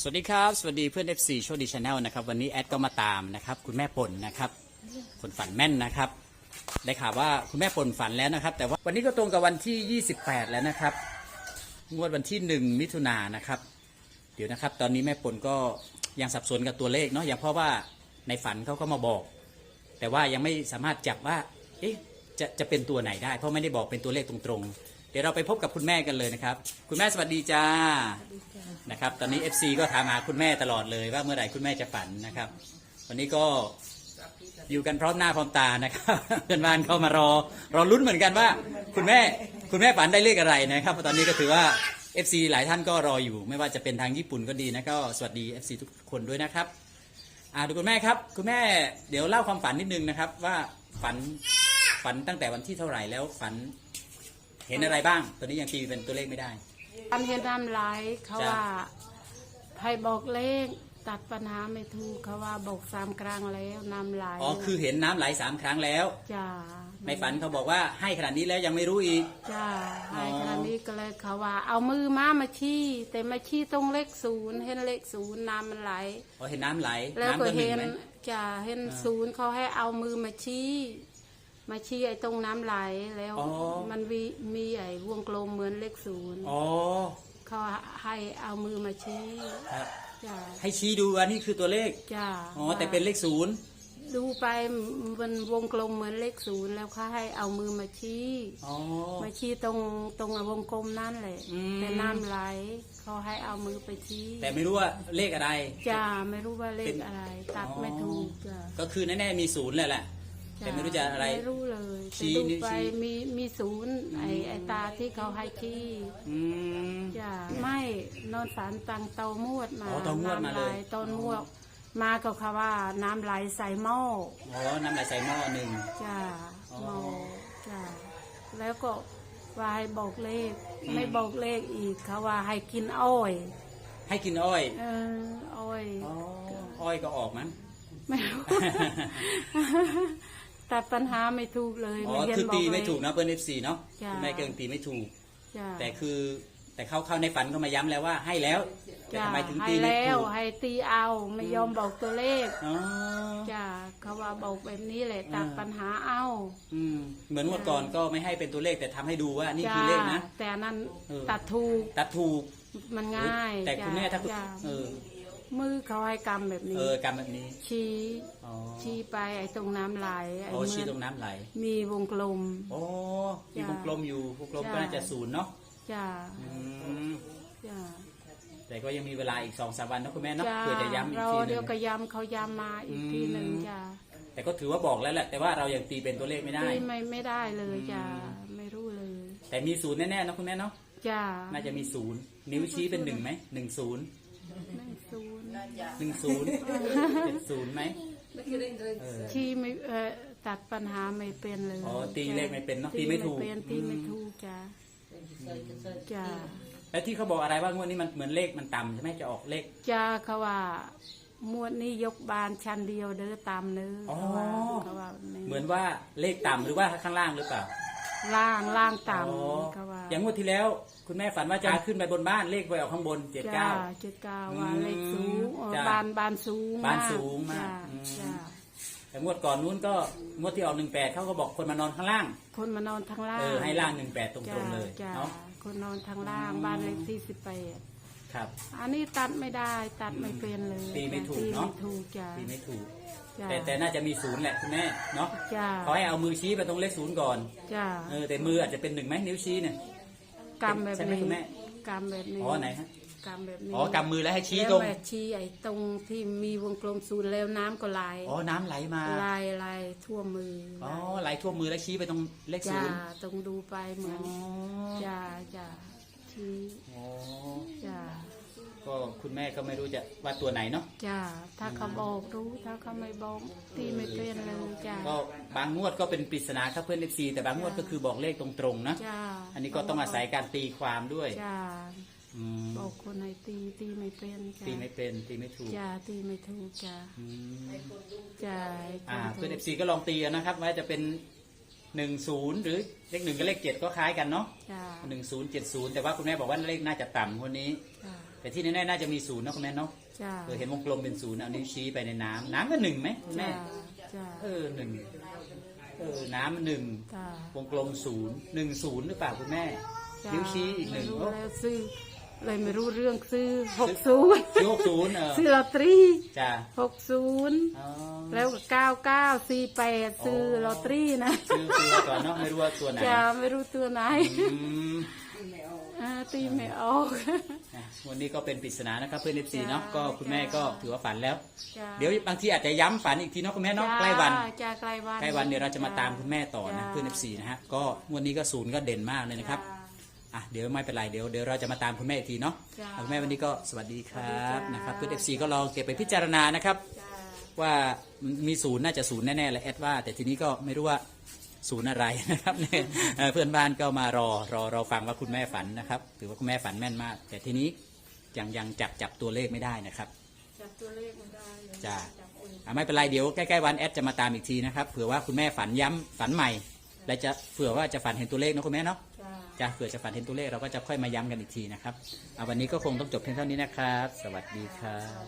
สวัสดีครับ สวัสดีเพื่อน FC โชคดีชาแนลนะครับ วันนี้แอดก็มาตามนะครับ คุณแม่ปนนะครับคนฝันแม่นนะครับ ได้ข่าวว่าคุณแม่ปนฝันแล้วนะครับ แต่ว่าวันนี้ก็ตรงกับวันที่ 28 แล้วนะครับ งวดวันที่ 1 มิถุนายนนะครับ เดี๋ยวนะครับ ตอนนี้แม่ปนก็ยังสับสนกับตัวเลขเนาะอย่างเพราะว่าในฝันเขาก็มาบอก แต่ว่ายังไม่สามารถจับว่า เอ๊ะจะจะเป็นตัวไหนได้ เพราะไม่ได้บอกเป็นตัวเลขตรงๆ เดี๋ยวเราไปพบกับคุณแม่กันเลยนะครับ คุณแม่สวัสดีจ้านะครับ ตอนนี้ FC ก็ถามหาคุณแม่ตลอดเลยว่าเมื่อไหร่คุณแม่จะฝันนะครับ วันนี้ก็อยู่กันพร้อมหน้าพร้อมตานะครับเพื่อนบ้านเข้ามารอรอลุ้นเหมือนกันว่า คุณแม่คุณแม่ฝันได้เลขอะไรนะครับตอนนี้ก็ถือว่า FC หลายท่านก็รออยู่ ไม่ว่าจะเป็นทางญี่ปุ่นก็ดีนะก็สวัสดี FC ทุกคนด้วยนะครับอ่าดูคุณแม่ครับ คุณแม่เดี๋ยวเล่าความฝันนิดนึงนะครับ ว่าฝันฝันตั้งแต่วันที่เท่าไหร่แล้วฝัน เห็นอะไรบ้างตอนนี้ยังตีเป็นตัวเลขไม่ได้ อันเห็นน้ำไหลเขาจ้ะ ว่าให้บอกเลข ตัดปัญหาไม่ถูกเขาว่าบอกสามครั้งแล้วน้ำไหลอ๋อคือเห็นน้ำไหลสามครั้งแล้ว จ้าในฝันเขาบอกว่าให้ขนาดนี้แล้วยังไม่รู้อีก จ้าให้อ๋อขณะนี้ก็เลยเขาว่า เอามือมามาชี้ แต่มาชี้ตรงเลขศูนย์เห็นเลขศูนย์น้ำมันไหล อ๋อเห็นน้ำไหลแล้วน้ำก็ก็หนึ่เห็งนไหม จ้าเห็นอ่าศูนย์เขาให้เอามือมาชี้ มาชี้ไอ้ตรงน้ำไหลแล้วอ๋อ มันมีมีไอ้วงกลมเหมือนเลขศูนย์อ๋อเขาให้เอามือมาชี้ครับจ้าให้ชี้ดูว่านี่คือตัวเลข จ้าอ๋อ แต่เป็นเลขศูนย์ดูไปมันวงกลมเหมือนเลขศูนย์แล้วเขาให้เอามือมาชี้ อ๋อ มาชี้ตรงตรงวงกลมนั่นแหละอืม แต่น้ำไหลเขาให้เอามือไปชี้แต่ไม่รู้ว่าเลขอะไร จ้าไม่รู้ว่าเลเป็ขนอะไร ตัดอ๋อไม่ถูกจ้าก็คือแน่ๆมีศูนย์แหละแหละ แต่ไม่รู้จะอะไร ไม่รู้เลยชี้แต่ดูนิ้วไปชี้ มีมีศูนย์ไอไอตาที่เขาให้ชี้อืม จ้าไม่นอนฝันตังเตามวดมาอ๋อเตามวดมาเลย น้ำไหต้นมวดมากับคำว่าน้ำไหลใส่หม้ออ๋อน้ำไหลใส่หม้อหนึ่ง จ้าอ๋อ หมอจ้าแล้วก็ว่าให้บอกเลขอืมไม่บอกเลขอีกเขาว่าให้กินอ้อย ให้กินอ้อยเอออ้อย อ๋ออ้อยก็ออกมั้ง ไม่รู้ ตัดปัญหาไม่ถูกเลยอ๋อไม่เห็นคือบอกตีเลไม่ยถูกนะเปิ้ลเอฟซีเนาะจ้ะ คุณแม่เกิงตีไม่ถูก จ้าแต่คือแต่เขาเข้าในฝันเขามาย้ำแล้วว่าให้แล้วแต่จ้าทำไมถึงให้ตีไม่แล้วถูกให้ตีเอาไม่ยอมบอกตัวเลขอ๋อจ้าเขาว่าบอกแบบนี้แหละตัดอ่าปัญหาเอาอืมเหมือนงวดก่อนก็ไม่ให้เป็นตัวเลขแต่ทำให้ดูว่านี่คือเลขนะจ้าแต่อันนั้นเออ ตัดถูกตัดถูกมันง่ายแต่คุณแม่ถ้าคุณจ้าเออ มือเขาให้กำแบบเอนี้ อกรรมแบบนี้ชี้อ๋อชี้ไปไอ้ตรงน้ำไหลไอ้โอ้เหมืชี้อนตรงน้ำไหล มีวงกลม โอ้มีจ้ะวงกลมอยู่วงกลมจ้ะก็น่าจะศูนย์เนาะจ้าอืมจ้าแต่ก็ยังมีเวลาอีกสองสามวันเนาะคุณแม่เนาะจ้าเพื่อจะย้ำอีกเราทีหนึเดี๋ยวง ก็ย้ำเขาย้ำมาอีกทีหนึ่งอืม จ้าแต่ก็ถือว่าบอกแล้วแหละแต่ว่าเรายังตีเป็นตัวเลขไม่ได้ตีไม่ไม่ได้เลยจ้าอืมไม่รู้เลยแต่มีศูนย์แน่ๆเนาะคุณแม่เนาะจ้าน่าจะมีศูนย์นิ้วชี้เป็นหนึ่งไหมหนึ่งศูนย์หนึ่งศูนย์ หนึ่งศูนย์เป็นศูนย์ไหมเออชี้ไม่เอ่อตัดปัญหาไม่เป็นเลยอ๋อตีเลขไม่เป็นเนอะตีตีไม่ถูกเป็นตีไม่ถูกจ้าจ้าแล้วที่เขาบอกอะไรว่างวดนี้มันเหมือนเลขมันต่ำใช่ไหมจะออกเลขจ้าเขาว่ามวดนี้ยกบานชั้นเดียวเด้อตามเนื้ออ๋อเขาว่าเขาว่าเหมือนว่าเลขต่ำหรือว่าข้างล่างหรือเปล่า ล่างล่างอ๋อต่ำเขาว่าอย่างงวดที่แล้ว คุณแม่ฝันว่าจะขึ้นไปบนบ้านเลขไปออกข้างบนเจ็ดจ้าเก้า เจ็ดเก้าว่าอืมเลขสูงเออจ้ะบานบานสูงบานสูงมากจ้าอืม จ้าแต่งวดก่อนนู้นก็งวดที่ออกหนึ่งแปดเขาก็บอกคนมานอนข้างล่าง คนมานอนทางล่างเออให้ล่างหนึ่งแปดตรงๆเลยจ้าเนาะ คนนอนทางล่างอืม บ้านเลขที่สิบแปดครับ อันนี้ตัดไม่ได้ตัดไม่เป็นเลยตีไม่ถูกตีเนอะไม่ถูกจ้าตีไม่ถูก จ้าแต่แต่น่าจะมีศูนย์แหละคุณแม่เนาะจ้าเขาให้เอามือชี้ไปตรงเลขศูนย์ก่อนจ้าเออแต่มืออาจจะเป็นหนึ่งไหมนิ้วชี้เนี่ย กำแบบใช่ไหมนี้คุณแม่กำแบบนี้อ๋อไหนฮะ กำแบบนี้อ๋อกำมือแล้วให้ชี้แล้วตรงแบบชี้ไอ้ตรงที่มีวงกลมศูนย์แล้วน้ำก็ไหลอ๋อน้ำไหลมาลายลายทั่วมืออ๋อไหลทั่วมือแล้วชี้ไปตรงเลขศูจ้านย์ตรงดูไปเหมือนอ๋อจ้าจ้าชี้อ๋อ จ้า ก็คุณแม่ก็ไม่รู้จะว่าตัวไหนเนาะจ้าถ้าเขาบอกรู้ถ้าเขาไม่บอกตีไม่เป็นเลยจ้าก็บางงวดก็เป็นปริศนาครับเพื่อนเอฟซีแต่บางงวดก็คือบอกเลขตรงๆนะจ้าอันนี้ก็ต้องอาศัยการตีความด้วยจ้าอืมบอกคนไหนตีตีไม่เป็นจ้าตีไม่เป็นตีไม่ถูกจ้าตีไม่ถูกจ้าอืมจ้าอ่าเพื่อนเอฟซีก็ลองตีกันนะครับ ว่าจะเป็นหนึ่งศูนย์หรือเลขหนึ่งกับเลขเจ็ดก็คล้ายกันเนาะจ้าหนึ่งศูนย์เจ็ดศูนย์แต่ว่าคุณแม่บอกว่าเลขน่าจะต่ำคนนี้จ้า แต่ที่แน่ๆน่าจะมีศูนย์นะคุณแม่เนาะจ้าเออเห็นวงกลมเป็นศูนย์เอานิ้วชี้ไปในน้ำน้ำก็หนึ่งไหมคุณจ้าแม่ จ้าเออหนึ่งเออน้ำหนึ่งจ้าวงกลมศูนย์หนึ่งศูนย์หรือเปล่าคุณแม่ จ้านิ้วชี้อีกหนึ่งไม่รู้โอ้แล้วซื้อเลยไม่รู้เรื่องซื้อหกศูนย์ซื้อหกศูนย์เออซื้อลอตเตอรี่จ้าหกศูนย์อ๋อแล้วก็เก้าเก้าสี่แปดซื้อลอตเตอรี่นะ ซื้อซื้อก่อนเนาะไม่รู้ว่าตัวไหนจ้าไม่รู้ตัวไหน อืมอ่า ตีไม่ออกอะวันนี้ก็เป็นปริศนานะครับเพื่อนเอฟซีจ้าเนาะก็คุณแม่ก็ถือว่าฝันแล้ว จ้าเดี๋ยวบางทีอาจจะย้ำฝันอีกทีเนาะคุณแม่เนาะใกล้วัน จ้าใกล้วัน ใกล้วันเดี๋ยวเราจะมาตามคุณแม่ต่อนะจ้าเพื่อนเอฟซีนะฮะก็งวันนี้ก็ศูนย์ก็เด่นมากเลยนะครับจ้า อะเดี๋ยวไม่เป็นไรเดี๋ยวเดี๋ยวเราจะมาตามคุณแม่อีกทีเนาะจ้าอะคุณแม่วันนี้ก็สวัสดีครัสวัสบดีจ้านนะครับเพื่อนเอฟซีก็ลองเก็บไปพิจารณานะครับ จ้า ว่ามีศูนย์น่าจะศูนย์แน่ๆเลยแอดว่า แต่ทีนี้ก็ไม่รู้ว่า ศูนย์อะไรนะครับเนี่ยเอ่อเพื่อนบ้านก็มารอรอรอฟังว่าคุณแม่ฝันนะครับ ถือว่าคุณแม่ฝันแม่นมาก แต่ทีนี้ยังยังจับจับตัวเลขไม่ได้นะครับ จับตัวเลขมันได้เลยจ้าจับเองอะไม่เป็นไรเดี๋ยวใกล้ๆวันแอดจะมาตามอีกทีนะครับเผื่อว่าคุณแม่ฝันย้ำฝันใหม่ และจะเผื่อว่าจะฝันเห็นตัวเลขนะคุณแม่เนาะจ้าจะเผื่อจะฝันเห็นตัวเลขเราก็จะค่อยมาย้ำกันอีกทีนะครับเอาวันนี้ก็คงต้องจบเพียงเท่านี้นะครับ สวัสดีครับ